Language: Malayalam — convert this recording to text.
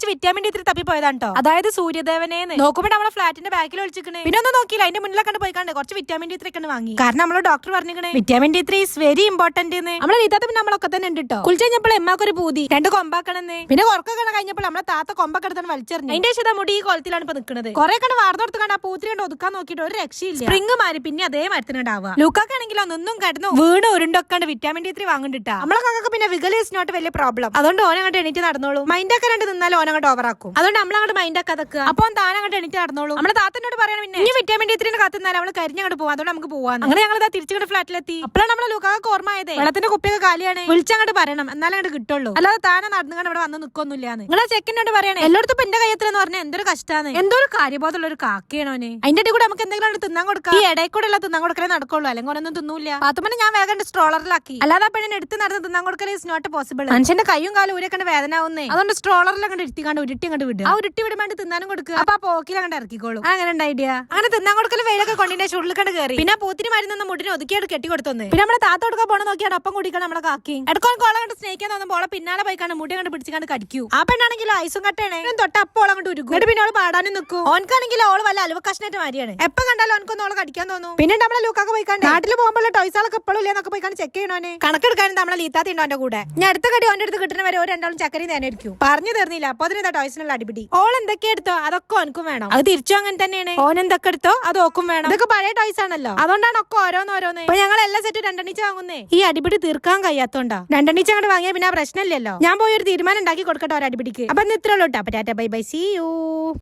കുറച്ച് വിറ്റാമിൻ ഡി തപ്പി പോയതാട്ടോ അതായത് സൂര്യദേവനെ നോക്കുമ്പോൾ നമ്മളെ ഫ്ലാറ്റിന്റെ ബാക്കിൽ ഒളിച്ചിക്കണേ പിന്നെ ഒന്നും നോക്കിയില്ല. അതിന്റെ മുന്നിലൊക്കെ കണ്ട് പോയി കണ്ട് കുറച്ച് വിറ്റാമിൻ ഡി ത്രീ ഒക്കെ വാങ്ങി. കാരണം നമ്മളെ doctor പറഞ്ഞിരിക്കണേ. Vitamin D three is very important നമ്മളെ വീട്ടാത്ത പിന്നെ നമ്മളൊക്കെ തന്നെ ഉണ്ട് കേട്ടോ കുളിച്ച് കഴിഞ്ഞപ്പോൾ എമ്മാക്കൊരു പൂതി. രണ്ട് കൊമ്പാക്കണെന്ന് പിന്നെ കുറക്കൊക്കെ കഴിഞ്ഞപ്പോൾ നമ്മളെ താത്ത കൊമ്പൊക്കെ എടുത്താണ് വലിച്ചെറിഞ്ഞു. അതിന്റെ ശേഷം മുടി ഈ കൊലത്തിലാണ് ഇപ്പൊ നിൽക്കുന്നത് കുറെ കണ്ട് വാർന്നെടുത്ത് കണ്ട് ആ പൂത്തിരി കണ്ട് ഒതുക്കാൻ നോക്കിട്ട് ഒരു രക്ഷയില്ല. സ്പ്രിംഗ് മാറി പിന്നെ അതേ മരത്തിനുണ്ടാവുക ലൂക്കാക്കാണെങ്കിലോ ഒന്നും കിടന്നു വീണ് ഉരുണ്ടൊക്കെ വിറ്റാമിൻ ഡി ത്രീ വാങ്ങണ്ടിട്ടാ നമ്മളെ കാക്കൊക്കെ പിന്നെ വിഗൽ ഇസ് നോട്ട് വലിയ പ്രോബ്ലം അതുകൊണ്ട് ഓനെ കണ്ട് എണീറ്റ് നടന്നോളൂ. മൈൻഡൊക്കെ രണ്ട് നിന്നാലും ഓൻ അങ്ങോട്ട് ഓവറാക്കും അതുകൊണ്ട് നമ്മൾ അങ്ങോട്ട് മൈൻഡ് ആക്കാതെ അപ്പൊ താൻ അങ്ങോട്ട് എണീറ്റ് നടന്നോളൂ. നമ്മുടെ താത്തനോട് പറയണം പിന്നെ. ഇനി വിറ്റാമിൻ ഡി ത്രീ കത്തുന്നാൽ നമ്മൾ കരിഞ്ഞങ്ങോട്ട് പോവാം. അതുകൊണ്ട് നമുക്ക് പോവാം അങ്ങനെ ഞങ്ങൾ തിരിച്ചുകൊണ്ട് ഫ്ലാറ്റിലെത്തി അപ്പോഴാണ് നമ്മളെ ലുക്കാക്ക് ഓർമ്മയത് വെള്ളത്തിന്റെ കുപ്പിയൊക്കെ കാലിയാണ്. വിളിച്ചങ്ങോട്ട് പറയണം. എന്നാലും അങ്ങോട്ട് കിട്ടുള്ളൂ. അല്ലാതെ താനെ നടന്നുകൊണ്ട് ഇവിടെ വന്ന് നിക്കൊന്നുമില്ലാന്ന്. നിങ്ങളെ ചെക്കനോട് പറയണേ. എല്ലായിടത്തും ഇപ്പൊ എന്റെ കയ്യത്തിലെന്ന് പറഞ്ഞാൽ എന്തൊരു കഷ്ടമാണ് എന്തോ ഒരു കാര്യബോധമുള്ള ഒരു കാക്കയാണോനെ അതിന്റെ കൂടെ നമുക്ക് എന്തെങ്കിലും തിന്നാൻ കൊടുക്കാം. ഈ ഇടയിൽ കൂടെ ഉള്ള തിന്നാൻ കൊടുക്കലേ നടക്കുള്ളൂ. അല്ലെങ്കിൽ ഒന്നും തിന്നൂല പാത്തുമ്മനെ ഞാൻ വേഗം സ്ട്രോളറിലാക്കി അല്ലാതെ പെണ്ണിനെ എടുത്ത് നടന്ന് തിന്നാൻ കൊടുക്കലേ ഇസ് നോട്ട് പോസിബിൾ മനുഷ്യന്റെ കൈയും കാലും ഊരക്കണ്ട് വേദന ആവുന്നേ അതുകൊണ്ട് സ്ട്രോളറിൽ അങ്ങോട്ട് കണ്ട് ഉരുട്ടി അങ്ങോട്ട് വിടുക. ആ ഉരുട്ടി വിടുമ്പോ തിന്നാനും കൊടുക്കുക. അപ്പൊ ആ പോക്കിൽ അങ്ങോട്ട് ഇറക്കിക്കോളും. അങ്ങനെ ഉണ്ട് ഐഡിയ അങ്ങനെ തിന്നാൻ കൊടുക്കലും വെയിലൊക്കെ കൊണ്ടിന്റെ ചുള്ളിൽ കണ്ട് കയറി പിന്നെ പോത്തിന് മരുന്നൊന്നും മുട്ടിനെ ഒതുക്കിയായിട്ട് കെട്ടി കൊടുത്തു പിന്നെ നമ്മുടെ താത്ത കൊടുക്കാൻ പോണ നോക്കിയാണ് അപ്പം കുടിക്കണം നമ്മളെ കാക്കി. എടുക്കോൺ കോള കണ്ട് സ്നേഹിക്കാൻ തോന്നുമ്പോൾ ഓളെ പിന്നാലെ പോയി കണ്ട് മുട്ടി കണ്ട് പിടിച്ചു കണ്ട് കടിക്കൂ. ആ പെണ്ണാണെങ്കിൽ ഐസും കട്ടയാണ്. തൊട്ട് അപ്പോൾ അങ്ങോട്ട് ഉരുക്കും എന്നിട്ട് പിന്നെ അവൾ പാടാനും നിൽക്കും. ഓൻക്കാണെങ്കിൽ ഓൾ വല്ല അലുവ കഷ്ണായിട്ട് മാരിയാണ്. എപ്പം കണ്ടാലും ഓനക്കൊന്നും ഓളെ കടിക്കാൻ തോന്നും. പിന്നെ നമ്മളെ ലൂക്കൊക്കെ പോയി കണ്ട്. നാട്ടിൽ പോകുമ്പോൾ ടോയ്സാളൊക്കെ എപ്പോഴും ഇല്ലെന്നൊക്കെ പോയി കണ്ട് ചെക്ക് ചെയ്യണോനെ കണക്കെടുക്കാനും നമ്മളെ ലീത്താത്തി ഉണ്ടോ കൂടെ? ഞാൻ അടുത്ത കടി ഓന്റെ അടുത്ത് കിട്ടുന്ന വരെ ഒരു രണ്ടാളും ചക്കരി നേനായിരിക്കും പറഞ്ഞു തീർന്നില്ല. അപ്പൊ അതിന് ടോയ്സിനുള്ള അടിപിടി? ഓൾ എന്തൊക്കെ എടുത്തോ? അതൊക്കെ ഓനക്കും വേണം. അത് തിരിച്ചു അങ്ങനെ തന്നെയാണ്. ഓൻ എന്തൊക്കെ എടുത്തോ? അത് ഓക്കും വേണം. ഇതൊക്കെ പഴയ ടോയ്സ് ആണല്ലോ. അതുകൊണ്ടാണ് ഒക്കെ ഓരോന്നോരോന്ന് ഇപ്പൊ ഞങ്ങൾ എല്ലാ സെറ്റും രണ്ടെണ്ണീച്ച വാങ്ങുന്നേ. ഈ അടിപിടി തീർക്കാൻ കഴിയാത്തോണ്ടാ. രണ്ടെണ്ണീച്ച അങ്ങോട്ട് വാങ്ങിയാൽ പിന്നെ പ്രശ്നമില്ലല്ലോ. ഞാൻ പോയി ഒരു തീരുമാനം ഉണ്ടാക്കി കൊടുക്കട്ടെ ഒരു അടിപിടിക്ക് അപ്പൊ ഇന്ന് ഇത്രയുള്ളൂ കേട്ടോ അപ്പൊ tata bye bye. See you